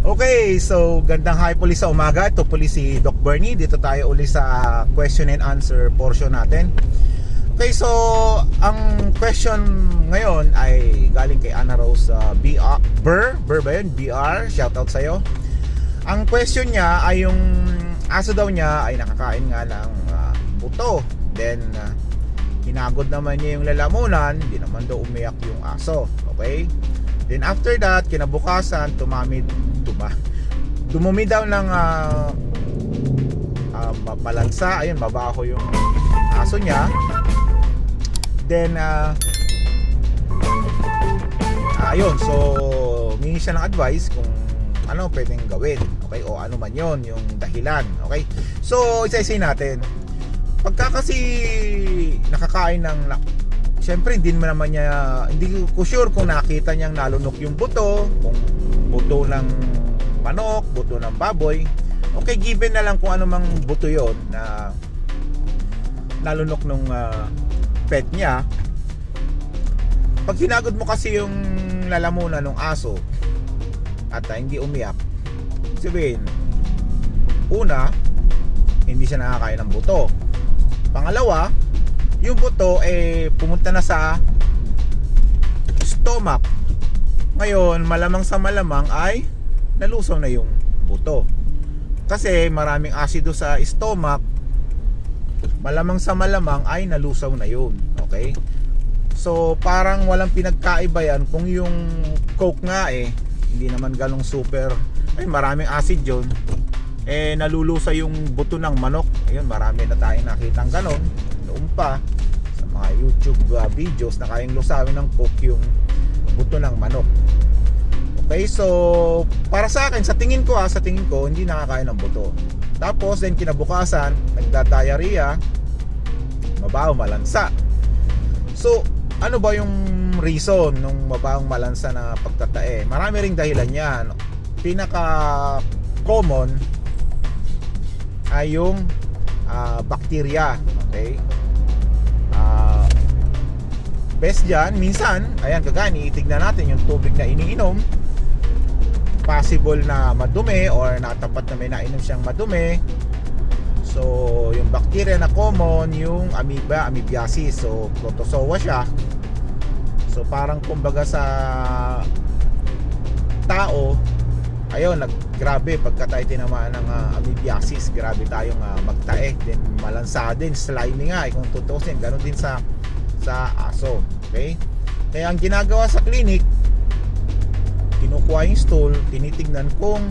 Okay, so gandang hi puli sa umaga. Ito puli si Doc Bernie. Dito tayo uli sa question and answer portion natin. Okay, so ang question ngayon ay galing kay Ana Rose uh, BR, Burr, Burr ba yun? BR, shoutout sa'yo. Ang question niya ay yung aso daw niya ay nakakain nga ng uh, buto. Then, uh, hinagod naman niya yung lalamunan, hindi naman daw umiyak yung aso. Okay? Then after that, kinabukasan, tumami, tuma, dumumi daw ng uh, uh, mabalansa. Ayun, mabaho yung aso niya. Then, uh, ayun, so, humingi siya ng advice kung ano pwedeng gawin. Okay? O ano man yon yung dahilan. Okay? So, isa-isay natin. Pagka kasi nakakain ng Siyempre, hindi naman niya, hindi ko sure kung nakita niyang nalunok yung buto, kung buto ng manok, buto ng baboy. Okay, given na lang kung ano mang buto yon na nalunok nung ah, pet niya. Pag hinagod mo kasi yung lalamunan ng aso at ah, hindi umiyak, sabihin, una, hindi siya nakakain ng buto. Pangalawa, yung buto eh pumunta na sa stomach. Ngayon, malamang sa malamang ay nalusaw na yung buto. Kasi maraming asido sa stomach, malamang sa malamang ay nalusaw na yun. Okay? So, parang walang pinagkaiba yan kung yung coke nga eh, hindi naman ganong super, ay maraming acid yun, eh nalulusa yung buto ng manok. Ayun, marami na tayong nakitang ganon noon pa sa mga YouTube uh, videos na kayang lusawin ng coke yung buto ng manok. Okay, so para sa akin, sa tingin ko ah, sa tingin ko, hindi nakakain ng buto. Tapos then kinabukasan, nagda-diarrhea, mabaho, malansa. So, ano ba yung reason nung mabahong malansa na pagtatae? Marami ring dahilan yan. Pinaka common ay yung ah, bacteria. Okay? Best dyan, minsan, ayan kagaya, iniitignan natin yung tubig na iniinom. Possible na madumi or natapat na may nainom siyang madumi. So, yung bacteria na common, yung amoeba, amoebiasis. So, protozoa siya. So, parang kumbaga sa tao, ayun, nag, grabe, pagka tayo tinamaan ng uh, amoebiasis, grabe tayong uh, magtae. Then, malansa din, slimy nga, eh, kung tutusin, ganun din sa sa aso. Okay? Kaya ang ginagawa sa clinic, kinukuha yung stool, tinitignan kung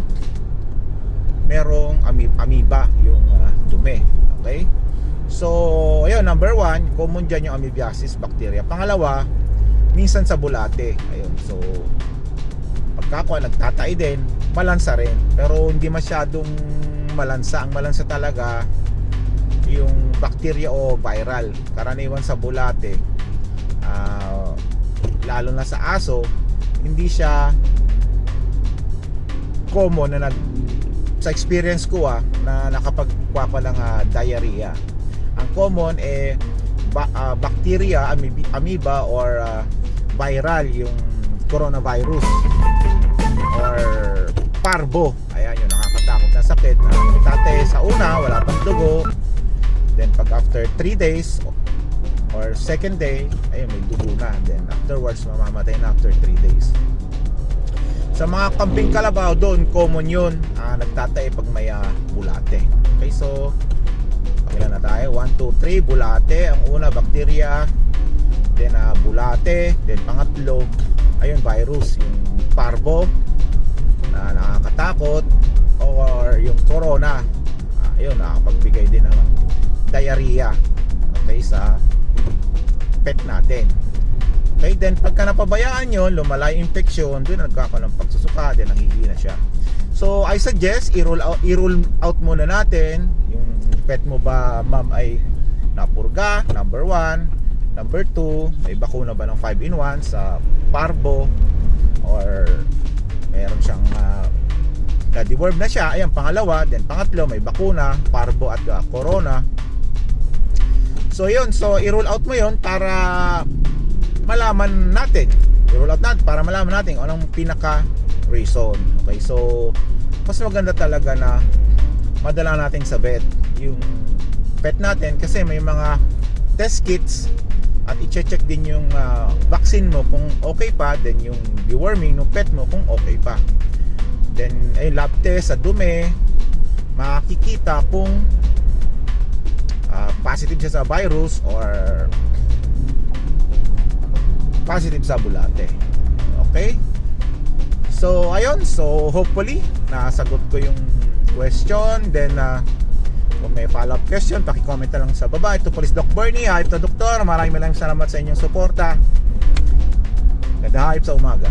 merong amoeba yung uh, dumi. Okay? So, ayun, number one, common dyan yung amoebiasis bacteria. Pangalawa, minsan sa bulate. Ayun, so, pagkakuha, nagtatay din, malansa rin. Pero hindi masyadong malansa. Ang malansa talaga, yung bacteria o viral. Karaniwan sa bulate, ah, lalo na sa aso, hindi siya common na nag sa experience ko ah na nakapagkuha pa ng ah, diarrhea. Ang common eh ba- ah, bacteria, amoeba, amoeba or ah, viral yung coronavirus or parvo. Ayan yung nakakatakot na sakit na itate sa una wala pang dugo. Then pag after 3 days or second day, ayun may dugo na. Then afterwards mamamatay na after 3 days. Sa mga kambing kalabaw doon, common yun. Ah, nagtatae pag may ah, bulate. Okay, so Ilan na tayo? 1, 2, 3 Bulate Ang una, bacteria Then ah, bulate Then pangatlo Ayun, virus Yung parvo Na nakakatakot Or yung corona ah, Ayun, nakakapagbigay din ng Diarrhea Okay, sa Pet natin Okay, then pagka napabayaan yun, lumala yung infection, doon nagkakaroon ng pagsusuka, then nanghihina siya. So, I suggest, i-roll out, i-roll out muna natin yung pet mo ba, ma'am, ay napurga, number one. Number two, may bakuna ba ng 5 in 1 sa parvo or meron siyang uh, na-deworm na siya. Ayan, pangalawa. Then pangatlo, may bakuna, parvo at uh, corona. So, yun. So, i-roll out mo yun para malaman natin i-roll out natin para malaman natin anong pinaka reason. Okay, so mas maganda talaga na madala natin sa vet yung pet natin kasi may mga test kits at i-check din yung ah, vaccine mo kung okay pa then yung deworming ng pet mo kung okay pa then ay lab test sa dumi makikita kung ah, positive siya sa virus or positive sa bulate okay so ayun so hopefully nasagot ko yung question then uh, kung may follow-up question, paki-comment na lang sa baba. Ito po is Doc Bernie. Ha, ito Doktor. Maraming maraming salamat sa inyong suporta. Ganda sa umaga.